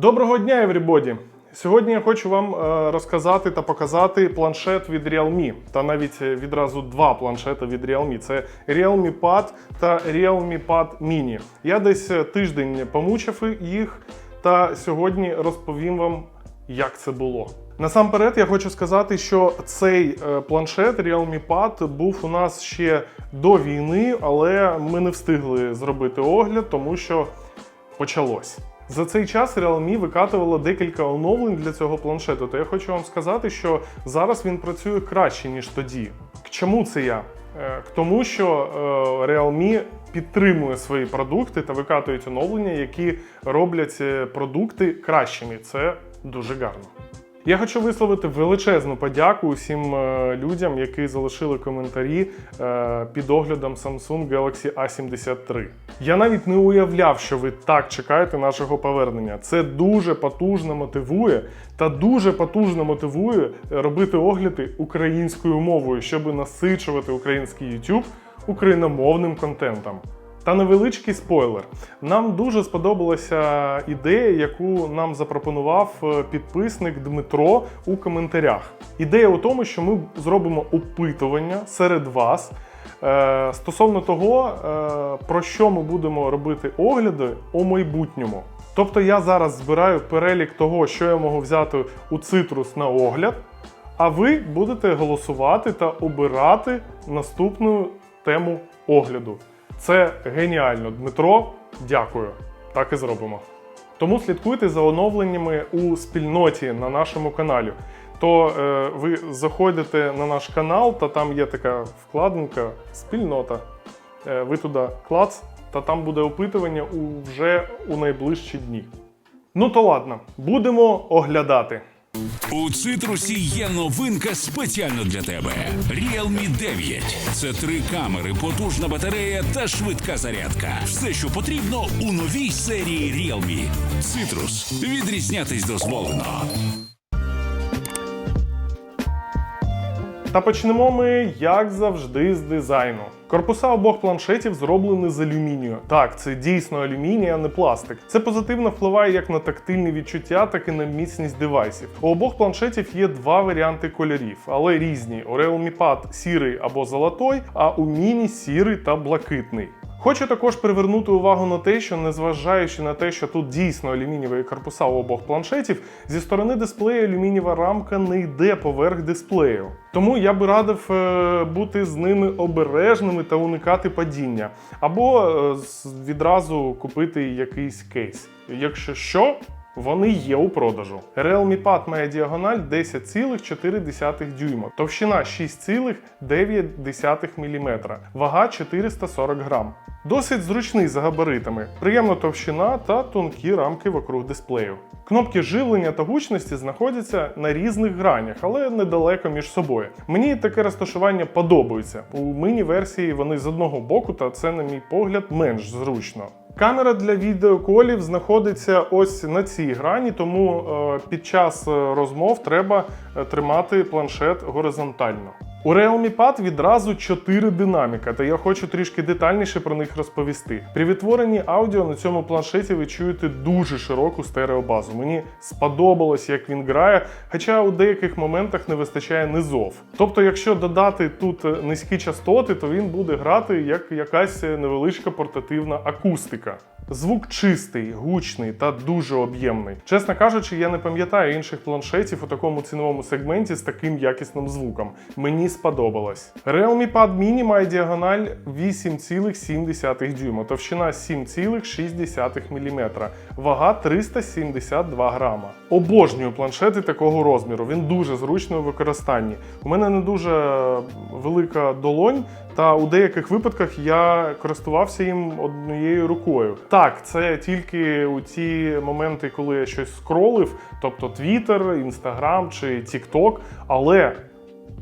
Доброго дня, everybody! Сьогодні я хочу вам е, розказати та показати планшет від Realme, та навіть е, відразу два планшети від Realme. Це Realme Pad та Realme Pad Mini. Я десь е, тиждень помучив їх, та сьогодні розповім вам, як це було. Насамперед, я хочу сказати, що цей планшет Realme Pad був у нас ще до війни, але ми не встигли зробити огляд, тому що почалось. За цей час Realme викатувала декілька оновлень для цього планшету. То я хочу вам сказати, що зараз він працює краще ніж тоді. К чому це я? Е, К тому, що е, Realme підтримує свої продукти та викатують оновлення, які роблять е, продукти кращими. Це дуже гарно. Я хочу висловити величезну подяку усім е, людям, які залишили коментарі е, під оглядом Samsung Galaxy A73. Я навіть не уявляв, що ви так чекаєте нашого повернення. Це дуже потужно мотивує та дуже потужно мотивує робити огляди українською мовою, щоб насичувати український YouTube україномовним контентом. Та невеличкий спойлер. Нам дуже сподобалася ідея, яку нам запропонував е, підписник Дмитро у коментарях. Ідея у тому, що ми зробимо опитування серед вас е, стосовно того, е, про що ми будемо робити огляди у майбутньому. Тобто я зараз збираю перелік того, що я можу взяти у цитрус на огляд, а ви будете голосувати та обирати наступну тему огляду. Це геніально, Дмитро. Дякую. Так і зробимо. Тому слідкуйте за оновленнями у спільноті на нашому каналі. То е, ви заходите на наш канал, та там є така вкладинка спільнота. Е, ви туди клац, та там буде опитування у, вже у найближчі дні. Ну то ладно, будемо оглядати. У цитрусі є новинка спеціально для тебе: Realme 9. Це три камери, потужна батарея та швидка зарядка. Все, що потрібно у новій серії Realme. Цитрус. Відрізнятись дозволено. Та почнемо ми, як завжди, з дизайну. Корпуса обох планшетів зроблені з алюмінію. Так, це дійсно алюміній, а не пластик. Це позитивно впливає як на тактильні відчуття, так і на міцність девайсів. У обох планшетів є два варіанти кольорів, але різні. У Realme Pad сірий або золотой, а у Mini сірий та блакитний. Хочу також привернути увагу на те, що незважаючи на те, що тут дійсно алюмінієві корпуса у обох планшетів, зі сторони дисплею алюмінієва рамка не йде поверх дисплею. Тому я би радив е, бути з ними обережними та уникати падіння, або е, відразу купити якийсь кейс. Якщо що, вони є у продажу. Realme Pad має діагональ 10,4 дюйма, товщина 6,9 мм, вага 440 грам. Досить зручний за габаритами, приємна товщина та тонкі рамки вокруг дисплею. Кнопки живлення та гучності знаходяться на різних гранях, але недалеко між собою. Мені таке розташування подобається. У міні-версії вони з одного боку, та це, на мій погляд, менш зручно. Камера для відеоколів знаходиться ось на цій грані, тому е, під час е, розмов треба е, тримати планшет горизонтально. У Realme Pad відразу 4 динаміка, та я хочу трішки детальніше про них розповісти. При відтворенні аудіо на цьому планшеті ви чуєте дуже широку стереобазу. Мені сподобалось, як він грає, хоча у деяких моментах не вистачає низов. Тобто, якщо додати тут е, низькі частоти, то він буде грати як якась е, невеличка портативна акустика. Звук чистий, гучний та дуже об'ємний. Чесно кажучи, я не пам'ятаю інших планшетів у такому ціновому сегменті з таким якісним звуком. Мені сподобалось. Realme Pad Mini має діагональ 8,7 дюйма, товщина 7,6 мм, вага 372 грама. Обожнюю планшети такого розміру. Він дуже зручний у використанні. У мене не дуже велика долонь, та у деяких випадках я користувався їм однією рукою. Так, це тільки у ті моменти, коли я щось скролив, тобто Twitter, Instagram чи TikTok, але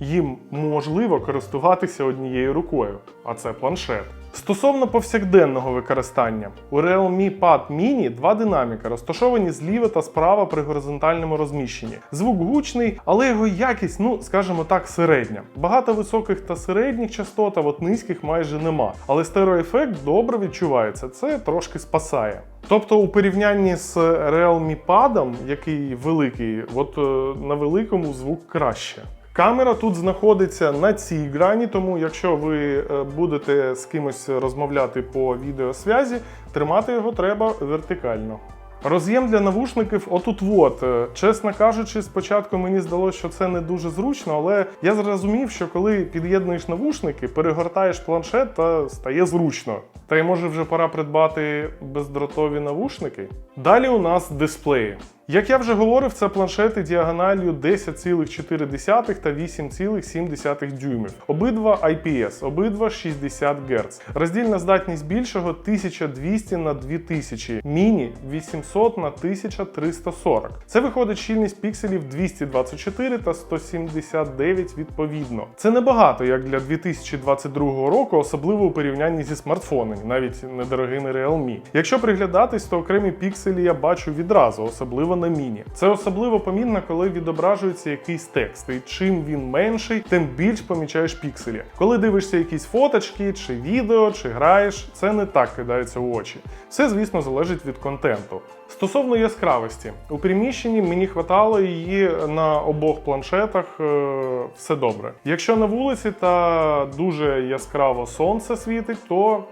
їм можливо користуватися однією рукою, а це планшет. Стосовно повсякденного використання, у Realme Pad Mini два динаміка розташовані зліва та справа при горизонтальному розміщенні. Звук гучний, але його якість, ну скажімо так, середня. Багато високих та середніх частот, а от низьких майже нема. Але стереоефект добре відчувається, це трошки спасає. Тобто, у порівнянні з Realme Pad, який великий, от е, на великому звук краще. Камера тут знаходиться на цій грані, тому якщо ви е, будете з кимось розмовляти по відеосвязі, тримати його треба вертикально. Роз'єм для навушників отут вот. Е, Чесно кажучи, спочатку мені здалося, що це не дуже зручно, але я зрозумів, що коли під'єднуєш навушники, перегортаєш планшет та стає зручно. Та й може вже пора придбати бездротові навушники. Далі у нас дисплеї. Як я вже говорив, це планшети діагональю 10,4 та 8,7 дюймів. Обидва IPS, обидва 60 Гц. Роздільна здатність більшого 1200 на 2000, міні 800 на 1340. Це виходить щільність пікселів 224 та 179 відповідно. Це небагато як для 2022 року, особливо у порівнянні зі смартфонами, навіть недорогими Realme. Якщо приглядатись, то окремі пікселі я бачу відразу, особливо на міні. Це особливо помітно, коли відображується якийсь текст. І чим він менший, тим більш помічаєш пікселі. Коли дивишся якісь фоточки, чи відео, чи граєш, це не так кидається в очі. Все, звісно, залежить від контенту. Стосовно яскравості, у приміщенні мені хватало її на обох планшетах. е, Все добре. Якщо на вулиці та дуже яскраво сонце світить, то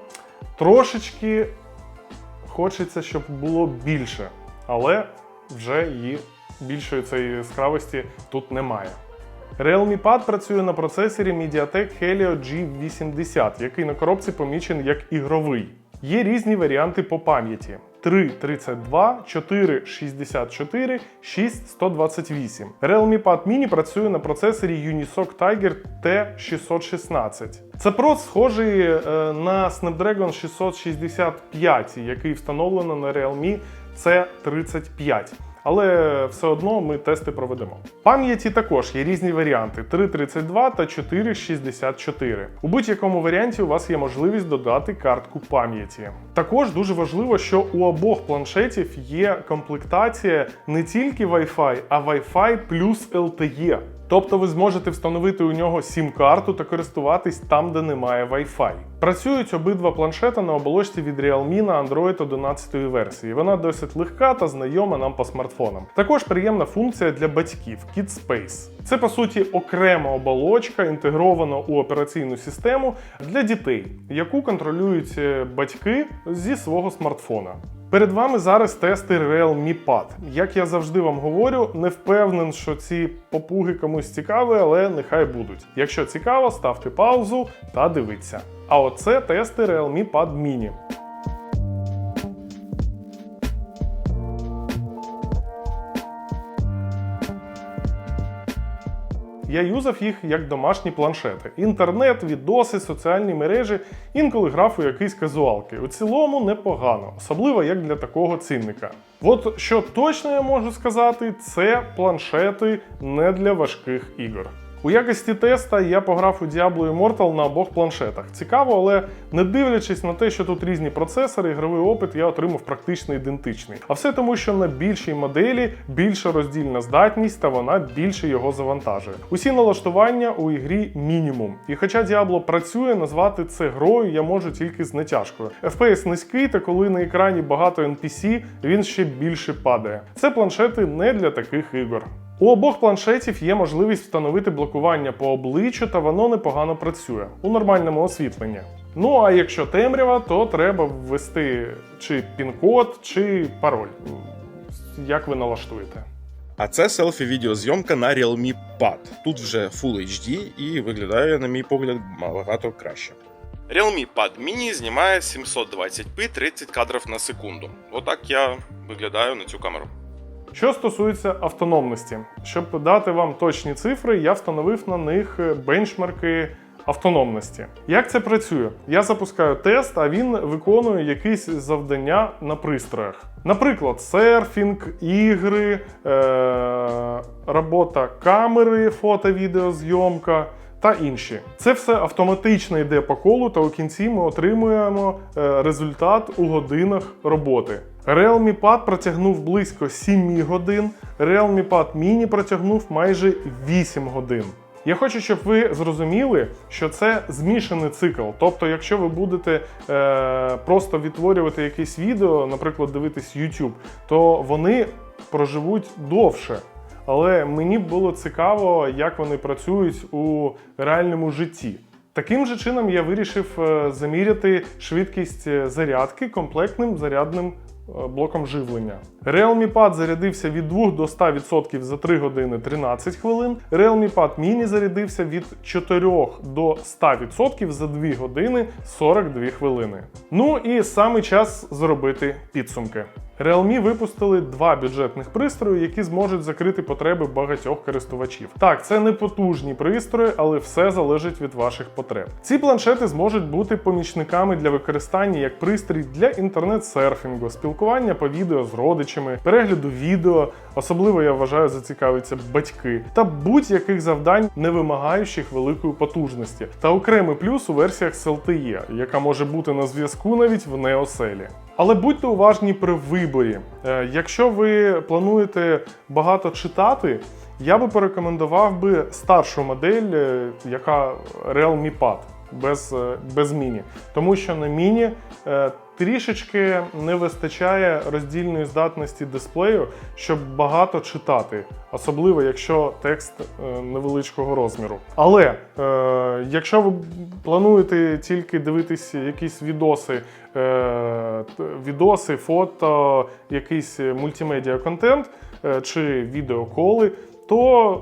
трошечки хочеться, щоб було більше, але вже її більшої цієї яскравості тут немає. Realme Pad працює на процесорі MediaTek Helio G80, який на коробці помічений як ігровий. Є різні варіанти по пам'яті: 3.32, 4.64, 6.128. Realme Pad Mini працює на процесорі Unisoc Tiger T616. Це прос схожий е, на Snapdragon 665, який встановлено на Realme C35. Але все одно ми тести проведемо. Пам'яті також є різні варіанти: 3.32 та 4.64. У будь-якому варіанті у вас є можливість додати картку пам'яті. Також дуже важливо, що у обох планшетів є комплектація не тільки Wi-Fi, а Wi-Fi плюс LTE. Тобто ви зможете встановити у нього сім-карту та користуватись там, де немає Wi-Fi. Працюють обидва планшети на оболочці від Realme на Android 11 версії. Вона досить легка та знайома нам по смартфонам. Також приємна функція для батьків Kid Space. Це по суті окрема оболочка, інтегрована у операційну систему для дітей, яку контролюють е, батьки зі свого смартфона. Перед вами зараз тести Realme Pad. Як я завжди вам говорю, не впевнен, що ці попуги комусь цікаві, але нехай будуть. Якщо цікаво, ставте паузу та дивіться. А оце тести Realme Pad Mini. Я юзав їх як домашні планшети. Інтернет, відоси, соціальні мережі, інколи грав у якісь казуалки. У цілому непогано, особливо як для такого цінника. От що точно я можу сказати, це планшети не для важких ігор. У якості теста я пограв у Diablo Immortal на обох планшетах. Цікаво, але не дивлячись на те, що тут різні процесори, ігровий опит я отримав практично ідентичний. А все тому, що на більшій моделі більша роздільна здатність та вона більше його завантажує. Усі налаштування у ігрі мінімум. І хоча Diablo працює, назвати це грою я можу тільки з натяжкою. FPS низький, та коли на екрані багато NPC, він ще більше падає. Це планшети не для таких ігор. У обох планшетів є можливість встановити блокування по обличчю, та воно непогано працює у нормальному освітленні. Ну а якщо темрява, то треба ввести чи пін-код, чи пароль. Як ви налаштуєте? А це селфі-відеозйомка на Realme Pad. Тут вже Full HD і виглядає, на мій погляд, набагато краще. Realme Pad Mini знімає 720p 30 кадрів на секунду. Отак я виглядаю на цю камеру. Що стосується автономності, щоб дати вам точні цифри, я встановив на них бенчмарки автономності. Як це працює? Я запускаю тест, а він виконує якісь завдання на пристроях. Наприклад, серфінг, ігри, е- робота камери, фото-відеозйомка та інші. Це все автоматично йде по колу, та у кінці ми отримуємо е, результат у годинах роботи. Realme Pad протягнув близько 7 годин, Realme Pad Mini протягнув майже 8 годин. Я хочу, щоб ви зрозуміли, що це змішаний цикл. Тобто, якщо ви будете е, просто відтворювати якесь відео, наприклад, дивитись YouTube, то вони проживуть довше. Але мені було цікаво, як вони працюють у реальному житті. Таким же чином я вирішив е, заміряти швидкість е, зарядки комплектним зарядним блоком живлення. Realme Pad зарядився від 2 до 100% за 3 години 13 хвилин. Realme Pad Mini зарядився від 4 до 100% за 2 години 42 хвилини. Ну і саме час зробити підсумки. Realme випустили два бюджетних пристрої, які зможуть закрити потреби багатьох користувачів. Так, це не потужні пристрої, але все залежить від ваших потреб. Ці планшети зможуть бути помічниками для використання як пристрій для інтернет-серфінгу, спілкування по відео з родичами, перегляду відео, особливо я вважаю, зацікавиться батьки, та будь-яких завдань, не вимагаючих великої потужності. Та окремий плюс у версіях з LTE, яка може бути на зв'язку навіть в неоселі. Але будьте уважні при виборі. Е, Якщо ви плануєте багато читати, я би порекомендував би старшу модель, е, яка Realme Pad без, е, без міні. Тому що на міні е, трішечки не вистачає роздільної здатності дисплею, щоб багато читати, особливо якщо текст е, невеличкого розміру. Але якщо ви плануєте тільки дивитись якісь відоси, відоси, фото, якийсь мультимедіа контент чи відеоколи, то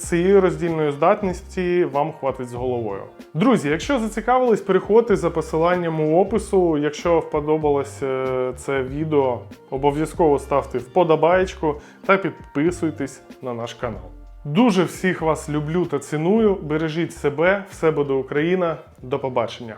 цієї роздільної здатності вам хватить з головою. Друзі, якщо зацікавились, переходьте за посиланням у опису. Якщо вподобалось е, це відео, обов'язково ставте вподобаєчку та підписуйтесь на наш канал. Дуже всіх вас люблю та ціную. Бережіть себе, все буде Україна. До побачення.